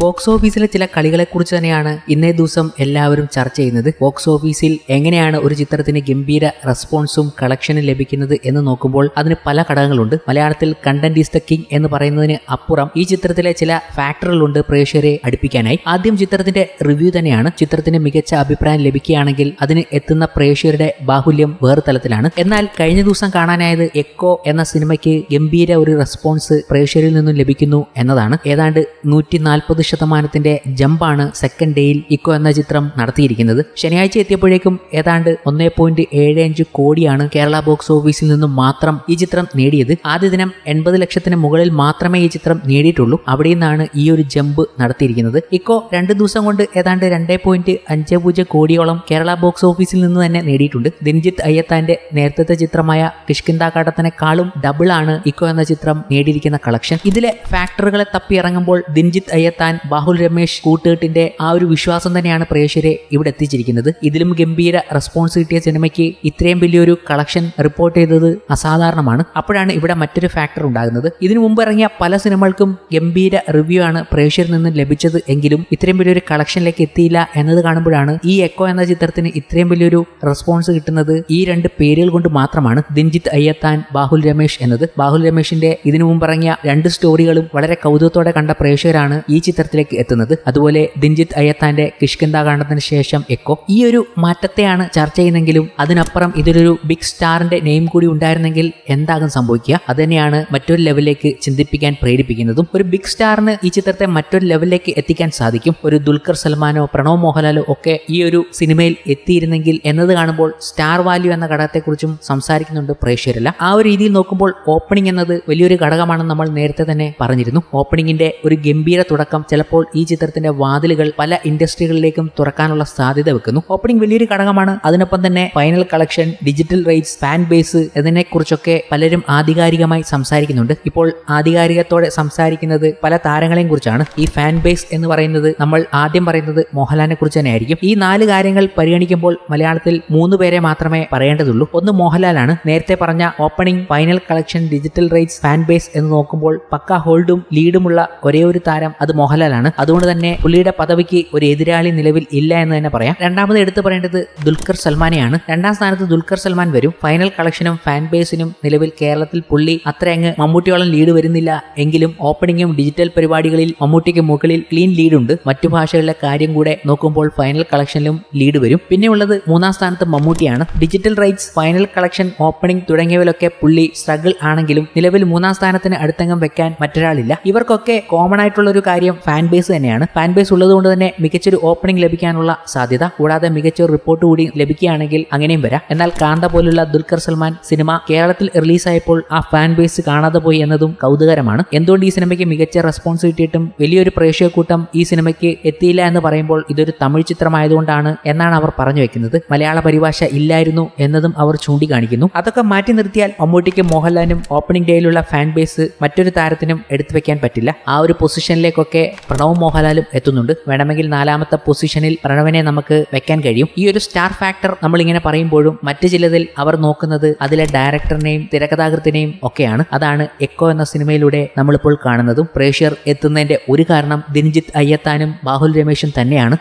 Box ഓഫീസിലെ ചില കളികളെ കുറിച്ച് തന്നെയാണ് ഇന്നേ ദിവസം എല്ലാവരും ചർച്ച ചെയ്യുന്നത്. ബോക്സ് ഓഫീസിൽ എങ്ങനെയാണ് ഒരു ചിത്രത്തിന് ഗംഭീര റെസ്പോൺസും കളക്ഷനും ലഭിക്കുന്നത് എന്ന് നോക്കുമ്പോൾ അതിന് പല ഘടകങ്ങളുണ്ട്. മലയാളത്തിൽ കണ്ടന്റ് ഈസ് ദ കിങ് എന്ന് പറയുന്നതിന് അപ്പുറം ഈ ചിത്രത്തിലെ ചില ഫാക്ടറുകളുണ്ട് പ്രേക്ഷകരെ അടുപ്പിക്കാനായി. ആദ്യം ചിത്രത്തിന്റെ റിവ്യൂ തന്നെയാണ്. ചിത്രത്തിന് മികച്ച അഭിപ്രായം ലഭിക്കുകയാണെങ്കിൽ അതിന് എത്തുന്ന പ്രേക്ഷകരുടെ ബാഹുല്യം വേറെ തലത്തിലാണ്. എന്നാൽ കഴിഞ്ഞ ദിവസം കാണാനായത് എക്കോ എന്ന സിനിമയ്ക്ക് ഗംഭീര ഒരു റെസ്പോൺസ് പ്രേക്ഷകരിൽ നിന്നും ലഭിക്കുന്നു എന്നതാണ്. ഏതാണ്ട് നൂറ്റി നാൽപ്പത് ശതമാനത്തിന്റെ ജമ്പാണ് സെക്കൻഡ് ഡേയിൽ ഇക്കോ എന്ന ചിത്രം നടത്തിയിരിക്കുന്നത്. ശനിയാഴ്ച എത്തിയപ്പോഴേക്കും ഏതാണ്ട് ഒന്നേ പോയിന്റ് ഏഴ് അഞ്ച് കോടിയാണ് കേരള ബോക്സ് ഓഫീസിൽ നിന്നും മാത്രം ഈ ചിത്രം നേടിയത്. ആദ്യ ദിനം എൺപത് ലക്ഷത്തിന് മുകളിൽ മാത്രമേ ഈ ചിത്രം നേടിയിട്ടുള്ളൂ. അവിടെ നിന്നാണ് ഈ ഒരു ജമ്പ് നടത്തിയിരിക്കുന്നത്. ഇക്കോ രണ്ട് ദിവസം കൊണ്ട് ഏതാണ്ട് രണ്ടേ പോയിന്റ് അഞ്ച് പൂജ്യം കോടിയോളം കേരള ബോക്സ് ഓഫീസിൽ നിന്ന് തന്നെ നേടിയിട്ടുണ്ട്. ദിൻജിത്ത് അയ്യത്താന്റെ നേരത്തെ ചിത്രമായ കിഷ്കിന്താകാട്ടത്തിനെക്കാളും ഡബിൾ ആണ് ഇക്കോ എന്ന ചിത്രം നേടിയിരിക്കുന്ന കളക്ഷൻ. ഇതിലെ ഫാക്ടറുകളെ തപ്പി ഇറങ്ങുമ്പോൾ ദിൻജിത്ത് അയ്യത്താൻ ബാഹുൽ രമേശ് കൂട്ടുകെട്ടിന്റെ ആ ഒരു വിശ്വാസം തന്നെയാണ് പ്രേക്ഷകരെ ഇവിടെ എത്തിച്ചിരിക്കുന്നത്. ഇതിലും ഗംഭീര റെസ്പോൺസ് കിട്ടിയ സിനിമയ്ക്ക് ഇത്രയും വലിയൊരു കളക്ഷൻ റിപ്പോർട്ട് ചെയ്തത് അസാധാരണമാണ്. അപ്പോഴാണ് ഇവിടെ മറ്റൊരു ഫാക്ടർ ഉണ്ടാകുന്നത്. ഇതിനു മുമ്പ് ഇറങ്ങിയ പല സിനിമകൾക്കും ഗംഭീര റിവ്യൂ ആണ് പ്രേക്ഷകരിൽ നിന്ന് ലഭിച്ചത്. എങ്കിലും ഇത്രയും വലിയൊരു കളക്ഷനിലേക്ക് എത്തിയില്ല എന്നത് കാണുമ്പോഴാണ് ഈ എക്കോ എന്ന ചിത്രത്തിന് ഇത്രയും വലിയൊരു റെസ്പോൺസ് കിട്ടുന്നത്. ഈ രണ്ട് പേരുകൾ കൊണ്ട് മാത്രമാണ് ദിൻജിത്ത് അയ്യത്താൻ ബാഹുൽ രമേശ് എന്നത്. ബാഹുൽ രമേശിന്റെ ഇതിനു മുമ്പ് ഇറങ്ങിയ രണ്ട് സ്റ്റോറികളും വളരെ കൗതുകത്തോടെ കണ്ട പ്രേക്ഷകരാണ് ഈ ചിത്രത്തിലേക്ക് എത്തുന്നത്. അതുപോലെ ദിൻജിത്ത് അയ്യത്താന്റെ കിഷ്കിന്താകാണ്ഡത്തിന് ശേഷം എക്കോ. ഈ ഒരു മാറ്റത്തെയാണ് ചർച്ച ചെയ്യുന്നെങ്കിലും അതിനപ്പുറം ഇതിലൊരു ബിഗ് സ്റ്റാറിന്റെ നെയിം കൂടി ഉണ്ടായിരുന്നെങ്കിൽ എന്താകും സംഭവിക്കുക? അത് തന്നെയാണ് മറ്റൊരു ലെവലിലേക്ക് ചിന്തിപ്പിക്കാൻ പ്രേരിപ്പിക്കുന്നതും. ഒരു ബിഗ് സ്റ്റാറിന് ഈ ചിത്രത്തെ മറ്റൊരു ലെവലിലേക്ക് എത്തിക്കാൻ സാധിക്കും. ഒരു ദുൽഖർ സൽമാനോ പ്രണവ് മോഹൻലാലോ ഒക്കെ ഈ ഒരു സിനിമയിൽ എത്തിയിരുന്നെങ്കിൽ എന്നത് കാണുമ്പോൾ സ്റ്റാർ വാല്യൂ എന്ന ഘടകത്തെക്കുറിച്ചും സംസാരിക്കുന്നുണ്ട് പ്രേക്ഷകരല്ല. ആ ഒരു രീതിയിൽ നോക്കുമ്പോൾ ഓപ്പണിംഗ് എന്നത് വലിയൊരു ഘടകമാണെന്ന് നമ്മൾ നേരത്തെ തന്നെ പറഞ്ഞിരുന്നു. ഓപ്പണിംഗിന്റെ ഒരു ഗംഭീര തുടക്കം ചിലപ്പോൾ ഈ ചിത്രത്തിന്റെ വാതിലുകൾ പല ഇൻഡസ്ട്രികളിലേക്കും തുറക്കാനുള്ള സാധ്യത വെക്കുന്നു. ഓപ്പണിംഗ് വലിയൊരു ഘടകമാണ്. അതിനൊപ്പം തന്നെ final collection digital rights fan base ഇതിനെക്കുറിച്ചൊക്കെ പലരും ആധികാരികമായി സംസാരിക്കുന്നുണ്ട്. ഇപ്പോൾ ആധികാരികത്തോടെ സംസാരിക്കുന്നത് പല താരങ്ങളെയും കുറിച്ചാണ്. ഈ ഫാൻ ബേസ് എന്ന് പറയുന്നത് നമ്മൾ ആദ്യം പറയുന്നത് മോഹൻലാലിനെ കുറിച്ച് തന്നെ ആയിരിക്കും ഈ നാല് കാര്യങ്ങൾ പരിഗണിക്കുമ്പോൾ മലയാളത്തിൽ മൂന്ന് പേരെ മാത്രമേ പറയേണ്ടതുള്ളൂ. ഒന്ന് മോഹൻലാലാണ്. നേരത്തെ പറഞ്ഞ opening final collection digital rights fan base എന്ന് നോക്കുമ്പോൾ പക്ക ഹോൾഡും ലീഡുമുള്ള ഒരേ ഒരു താരം അത് മോഹൻലാലാണ്. അതുകൊണ്ട് തന്നെ പുള്ളിയുടെ പദവിക്ക് ഒരു എതിരാളി നിലവിൽ ഇല്ല എന്ന് തന്നെ പറയാം. രണ്ടാമത് എടുത്തു പറയേണ്ടത് ദുൽഖർ സൽമാനെയാണ്. രണ്ടാം സ്ഥാനത്ത് ദുൽഖർ സൽമാൻ വരും. ഫൈനൽ കളക്ഷനും ഫാൻ ബേസിനും നിലവിൽ കേരളത്തിൽ പുള്ളി അത്ര അങ്ങ് മമ്മൂട്ടിയോളം ലീഡ് വരുന്നില്ല. എങ്കിലും ഓപ്പണിംഗും ഡിജിറ്റൽ പരിപാടികളിൽ മമ്മൂട്ടിക്ക് മുകളിൽ ക്ലീൻ ലീഡുണ്ട് മറ്റു ഭാഷകളിലെ കാര്യം കൂടെ നോക്കുമ്പോൾ ഫൈനൽ കളക്ഷനിലും ലീഡ് വരും. പിന്നെ ഉള്ളത് മൂന്നാം സ്ഥാനത്ത് മമ്മൂട്ടിയാണ്. Digital rights final collection opening തുടങ്ങിയവയിലൊക്കെ പുള്ളി സ്ട്രഗിൾ ആണെങ്കിലും നിലവിൽ മൂന്നാം സ്ഥാനത്തിന് അടുത്തങ്ങം വെക്കാൻ മറ്റൊരാളില്ല. ഇവർക്കൊക്കെ കോമൺ ആയിട്ടുള്ള ഒരു കാര്യം ഫാൻ ബേസ് തന്നെയാണ്. ഫാൻ ബേസ് ഉള്ളതുകൊണ്ട് തന്നെ മികച്ചൊരു ഓപ്പണിംഗ് ലഭിക്കാനുള്ള സാധ്യത. കൂടാതെ മികച്ചൊരു റിപ്പോർട്ട് കൂടി ലഭിക്കുകയാണെങ്കിൽ അങ്ങനെയും വരാം. എന്നാൽ കാന്ത പോലുള്ള ദുൽഖർ സൽമാൻ സിനിമ കേരളത്തിൽ റിലീസായപ്പോൾ ആ ഫാൻ ബേസ് കാണാതെ പോയി എന്നതും കൗതുകരമാണ്. എന്തുകൊണ്ട് ഈ സിനിമയ്ക്ക് മികച്ച റെസ്പോൺസ് കിട്ടിയിട്ടും വലിയൊരു പ്രേക്ഷക കൂട്ടം ഈ സിനിമയ്ക്ക് എത്തിയില്ല എന്ന് പറയുമ്പോൾ ഇതൊരു തമിഴ് ചിത്രമായതുകൊണ്ടാണ് എന്നാണ് അവർ പറഞ്ഞു വെക്കുന്നത്. മലയാള പരിഭാഷ ഇല്ലായിരുന്നു എന്നതും അവർ ചൂണ്ടിക്കാണിക്കുന്നു. അതൊക്കെ മാറ്റി നിർത്തിയാൽ മമ്മൂട്ടിക്ക് മോഹൻലാലിനും ഓപ്പണിംഗ് ഡേയിലുള്ള ഫാൻ ബേസ് മറ്റൊരു താരത്തിനും എടുത്തു വെക്കാൻ പറ്റില്ല. ആ ഒരു പൊസിഷനിലേക്കൊക്കെ പ്രണവും മോഹൻലാലും എത്തുന്നുണ്ട്. വേണമെങ്കിൽ നാലാമത്തെ പൊസിഷനിൽ പ്രണവിനെ നമുക്ക് വെക്കാൻ കഴിയും. ഈ ഒരു സ്റ്റാർ ഫാക്ടർ നമ്മൾ ഇങ്ങനെ പറയുമ്പോഴും മറ്റു ചിലതിൽ അവർ നോക്കുന്നത് അതിലെ ഡയറക്ടറിനെയും തിരക്കഥാകൃത്തിനെയും ഒക്കെയാണ്. അതാണ് എക്കോ എന്ന സിനിമയിലൂടെ നമ്മളിപ്പോൾ കാണുന്നതും. പ്രേക്ഷകർ എത്തുന്നതിന്റെ ഒരു കാരണം ദിൻജിത്ത് അയ്യത്താനും ബാഹുൽ രമേശും തന്നെയാണ്.